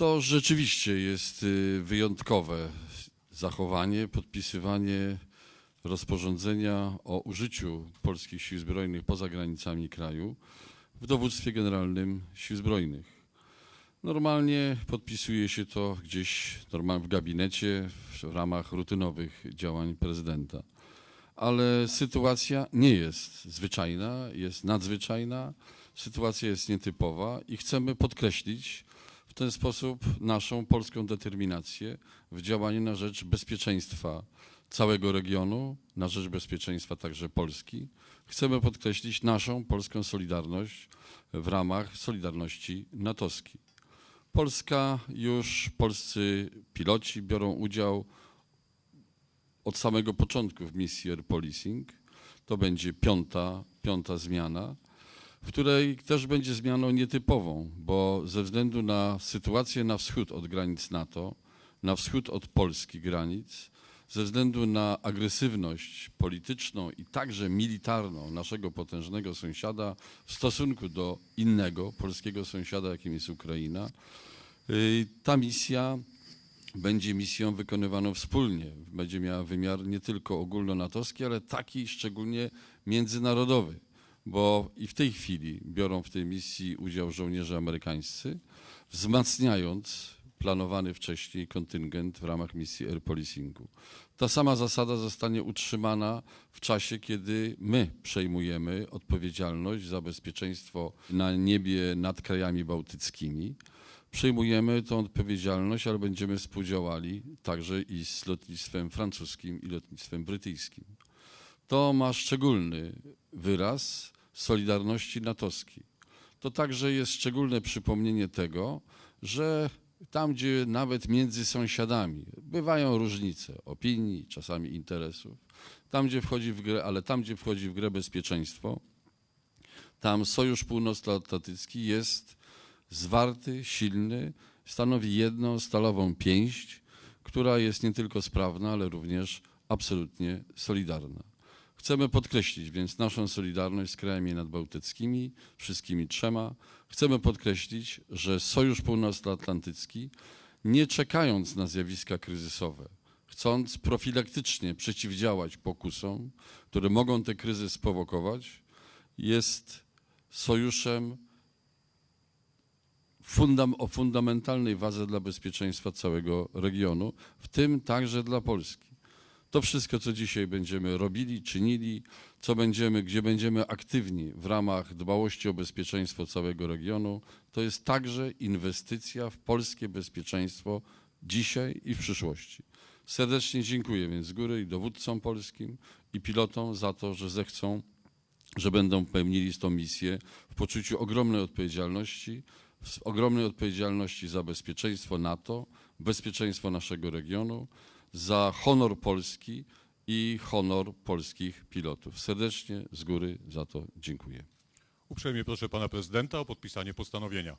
To rzeczywiście jest y, wyjątkowe zachowanie, podpisywanie rozporządzenia o użyciu polskich sił zbrojnych poza granicami kraju w dowództwie generalnym sił zbrojnych. Normalnie podpisuje się to gdzieś w gabinecie w ramach rutynowych działań prezydenta. Ale sytuacja nie jest zwyczajna, jest nadzwyczajna, sytuacja jest nietypowa i chcemy podkreślić w ten sposób naszą polską determinację w działaniu na rzecz bezpieczeństwa całego regionu, na rzecz bezpieczeństwa także Polski. Chcemy podkreślić naszą polską solidarność w ramach Solidarności natowskiej. Polska już, polscy piloci biorą udział od samego początku w misji Air Policing. To będzie piąta, piąta zmiana, w której też będzie zmianą nietypową, bo ze względu na sytuację na wschód od granic NATO, na wschód od Polski granic, ze względu na agresywność polityczną i także militarną naszego potężnego sąsiada w stosunku do innego polskiego sąsiada, jakim jest Ukraina, y, ta misja będzie misją wykonywaną wspólnie. Będzie miała wymiar nie tylko ogólnonatowski, ale taki szczególnie międzynarodowy, bo i w tej chwili biorą w tej misji udział żołnierze amerykańscy, wzmacniając planowany wcześniej kontyngent w ramach misji air policingu. Ta sama zasada zostanie utrzymana w czasie, kiedy my przejmujemy odpowiedzialność za bezpieczeństwo na niebie nad krajami bałtyckimi przejmujemy tą odpowiedzialność, ale będziemy współdziałali także i z lotnictwem francuskim i lotnictwem brytyjskim. To ma szczególny wyraz solidarności natowskiej. To także jest szczególne przypomnienie tego, że tam, gdzie nawet między sąsiadami bywają różnice opinii, czasami interesów, tam, gdzie wchodzi w grę, ale tam, gdzie wchodzi w grę bezpieczeństwo, tam Sojusz Północnoatlantycki jest zwarty, silny, stanowi jedną stalową pięść, która jest nie tylko sprawna, ale również absolutnie solidarna. Chcemy podkreślić więc naszą solidarność z krajami nadbałtyckimi, wszystkimi trzema. Chcemy podkreślić, że Sojusz Północnoatlantycki, nie czekając na zjawiska kryzysowe, chcąc profilaktycznie przeciwdziałać pokusom, które mogą ten kryzys sprowokować, jest sojuszem fundam, o fundamentalnej wadze dla bezpieczeństwa całego regionu, w tym także dla Polski. To wszystko, co dzisiaj będziemy robili, czynili, co będziemy, gdzie będziemy aktywni w ramach dbałości o bezpieczeństwo całego regionu, to jest także inwestycja w polskie bezpieczeństwo dzisiaj i w przyszłości. Serdecznie dziękuję więc z góry i dowódcom polskim i pilotom za to, że zechcą, że będą pełnili tą misję w poczuciu ogromnej odpowiedzialności, ogromnej odpowiedzialności za bezpieczeństwo NATO, bezpieczeństwo naszego regionu, za honor Polski i honor polskich pilotów. Serdecznie z góry za to dziękuję. Uprzejmie proszę pana prezydenta o podpisanie postanowienia.